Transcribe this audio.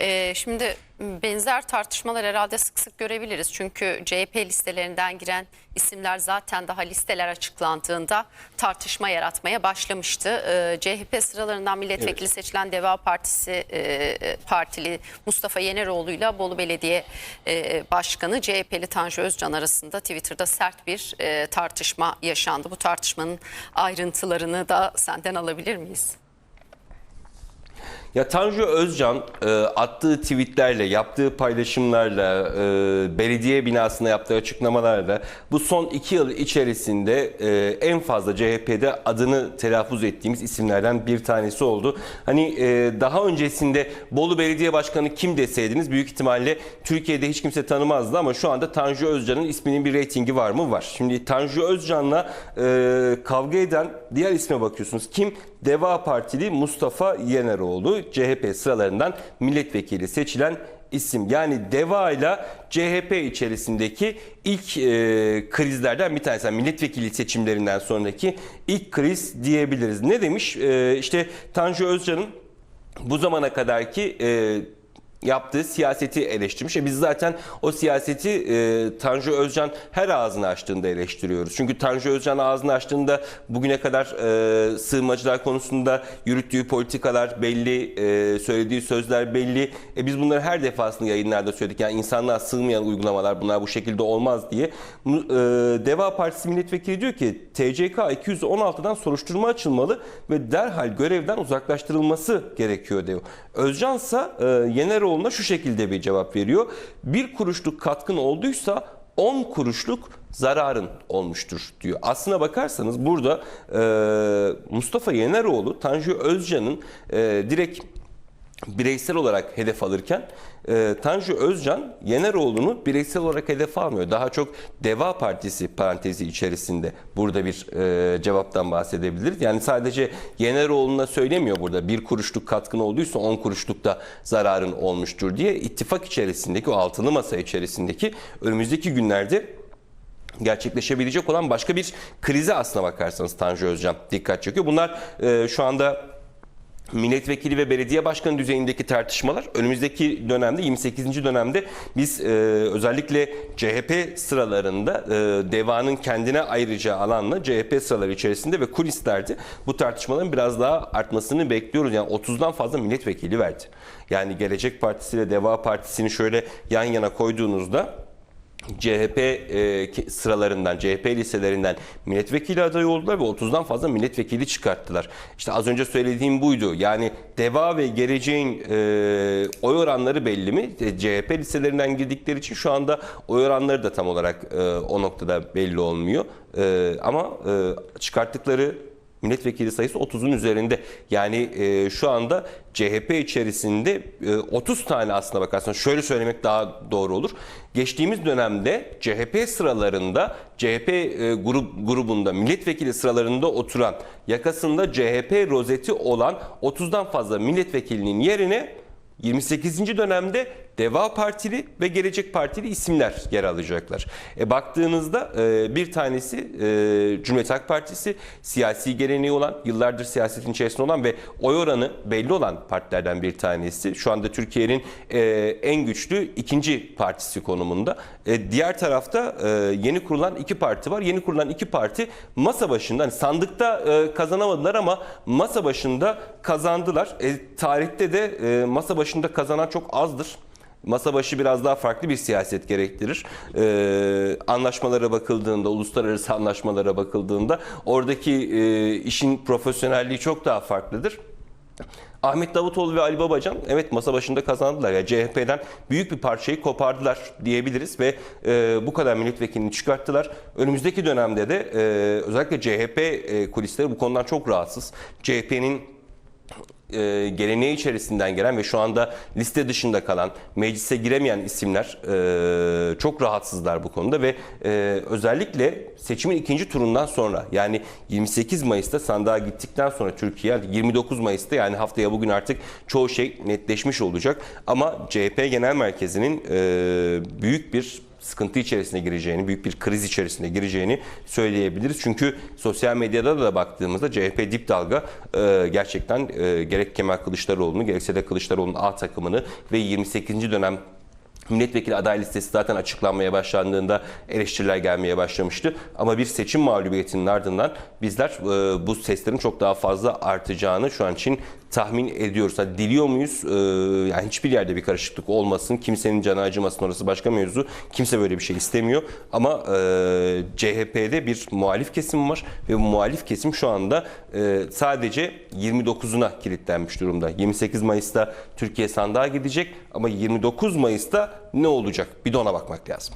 Ee, şimdi benzer tartışmalar herhalde sık sık görebiliriz. Çünkü CHP listelerinden giren isimler zaten daha listeler açıklandığında tartışma yaratmaya başlamıştı. Ee, CHP sıralarından milletvekili seçilen Deva Partisi e, partili Mustafa Yeneroğlu ile Bolu Belediye e, Başkanı CHP'li Tanju Özcan arasında Twitter'da sert bir e, tartışma yaşandı. Bu tartışmanın ayrıntılarını da senden alabilir miyiz? Ya Tanju Özcan e, attığı tweetlerle, yaptığı paylaşımlarla, e, belediye binasında yaptığı açıklamalarla bu son iki yıl içerisinde e, en fazla CHP'de adını telaffuz ettiğimiz isimlerden bir tanesi oldu. Hani e, daha öncesinde Bolu Belediye Başkanı kim deseydiniz büyük ihtimalle Türkiye'de hiç kimse tanımazdı ama şu anda Tanju Özcan'ın isminin bir reytingi var mı? Var. Şimdi Tanju Özcan'la e, kavga eden diğer isme bakıyorsunuz. Kim? Deva Partili Mustafa Yeneroğlu CHP sıralarından milletvekili seçilen isim. Yani DEVA ile CHP içerisindeki ilk e, krizlerden bir tanesi. Yani milletvekili seçimlerinden sonraki ilk kriz diyebiliriz. Ne demiş? E, işte Tanju Özcan'ın bu zamana kadarki e, yaptığı siyaseti eleştirmiş. E biz zaten o siyaseti e, Tanju Özcan her ağzını açtığında eleştiriyoruz. Çünkü Tanju Özcan ağzını açtığında bugüne kadar e, sığınmacılar konusunda yürüttüğü politikalar belli, e, söylediği sözler belli. E biz bunları her defasında yayınlarda söyledik. Yani insanlığa sığmayan uygulamalar bunlar bu şekilde olmaz diye. E, Deva Partisi milletvekili diyor ki TCK 216'dan soruşturma açılmalı ve derhal görevden uzaklaştırılması gerekiyor diyor. Özcansa e, Yeneroğlu'na şu şekilde bir cevap veriyor. Bir kuruşluk katkın olduysa 10 kuruşluk zararın olmuştur diyor. Aslına bakarsanız burada e, Mustafa Yeneroğlu Tanju Özcan'ın e, direkt bireysel olarak hedef alırken e, Tanju Özcan Yeneroğlu'nu bireysel olarak hedef almıyor. Daha çok Deva Partisi parantezi içerisinde burada bir e, cevaptan bahsedebiliriz. Yani sadece Yeneroğlu'na söylemiyor burada bir kuruşluk katkın olduysa 10 kuruşluk da zararın olmuştur diye ittifak içerisindeki o altılı masa içerisindeki önümüzdeki günlerde gerçekleşebilecek olan başka bir krize aslına bakarsanız Tanju Özcan dikkat çekiyor. Bunlar e, şu anda milletvekili ve belediye başkanı düzeyindeki tartışmalar önümüzdeki dönemde 28. dönemde biz e, özellikle CHP sıralarında e, devanın kendine ayıracağı alanla CHP sıraları içerisinde ve kulislerde bu tartışmaların biraz daha artmasını bekliyoruz. Yani 30'dan fazla milletvekili verdi. Yani Gelecek Partisi ile Deva Partisi'ni şöyle yan yana koyduğunuzda CHP e, sıralarından, CHP liselerinden milletvekili adayı oldular ve 30'dan fazla milletvekili çıkarttılar. İşte az önce söylediğim buydu. Yani DEVA ve Geleceğin e, oy oranları belli mi? E, CHP liselerinden girdikleri için şu anda oy oranları da tam olarak e, o noktada belli olmuyor. E, ama e, çıkarttıkları milletvekili sayısı 30'un üzerinde. Yani e, şu anda CHP içerisinde e, 30 tane aslına bakarsan şöyle söylemek daha doğru olur. Geçtiğimiz dönemde CHP sıralarında CHP e, grup grubunda milletvekili sıralarında oturan yakasında CHP rozeti olan 30'dan fazla milletvekilinin yerine 28. dönemde Deva Partili ve Gelecek Partili isimler yer alacaklar. E, baktığınızda e, bir tanesi e, Cumhuriyet Halk Partisi siyasi geleneği olan, yıllardır siyasetin içerisinde olan ve oy oranı belli olan partilerden bir tanesi. Şu anda Türkiye'nin e, en güçlü ikinci partisi konumunda. E, diğer tarafta e, yeni kurulan iki parti var. Yeni kurulan iki parti masa başında, hani sandıkta e, kazanamadılar ama masa başında kazandılar. E, tarihte de e, masa başında kazanan çok azdır. Masa başı biraz daha farklı bir siyaset gerektirir. Ee, anlaşmalara bakıldığında, uluslararası anlaşmalara bakıldığında oradaki e, işin profesyonelliği çok daha farklıdır. Ahmet Davutoğlu ve Ali Babacan evet masa başında kazandılar. Yani CHP'den büyük bir parçayı kopardılar diyebiliriz ve e, bu kadar milletvekilini çıkarttılar. Önümüzdeki dönemde de e, özellikle CHP e, kulisleri bu konudan çok rahatsız. CHP'nin e, geleneği içerisinden gelen ve şu anda liste dışında kalan, meclise giremeyen isimler e, çok rahatsızlar bu konuda ve e, özellikle seçimin ikinci turundan sonra yani 28 Mayıs'ta sandığa gittikten sonra Türkiye 29 Mayıs'ta yani haftaya bugün artık çoğu şey netleşmiş olacak. Ama CHP Genel Merkezi'nin e, büyük bir sıkıntı içerisine gireceğini, büyük bir kriz içerisine gireceğini söyleyebiliriz. Çünkü sosyal medyada da baktığımızda CHP dip dalga e, gerçekten e, gerek Kemal Kılıçdaroğlu'nu gerekse de Kılıçdaroğlu'nun A takımını ve 28. dönem Milletvekili aday listesi zaten açıklanmaya başlandığında eleştiriler gelmeye başlamıştı. Ama bir seçim mağlubiyetinin ardından bizler e, bu seslerin çok daha fazla artacağını şu an için tahmin ediyoruz. Hani diliyor muyuz? E, yani hiçbir yerde bir karışıklık olmasın. Kimsenin canı acımasın orası başka mevzu. Kimse böyle bir şey istemiyor. Ama e, CHP'de bir muhalif kesim var ve bu muhalif kesim şu anda e, sadece 29'una kilitlenmiş durumda. 28 Mayıs'ta Türkiye sandığa gidecek ama 29 Mayıs'ta ne olacak? Bir de ona bakmak lazım.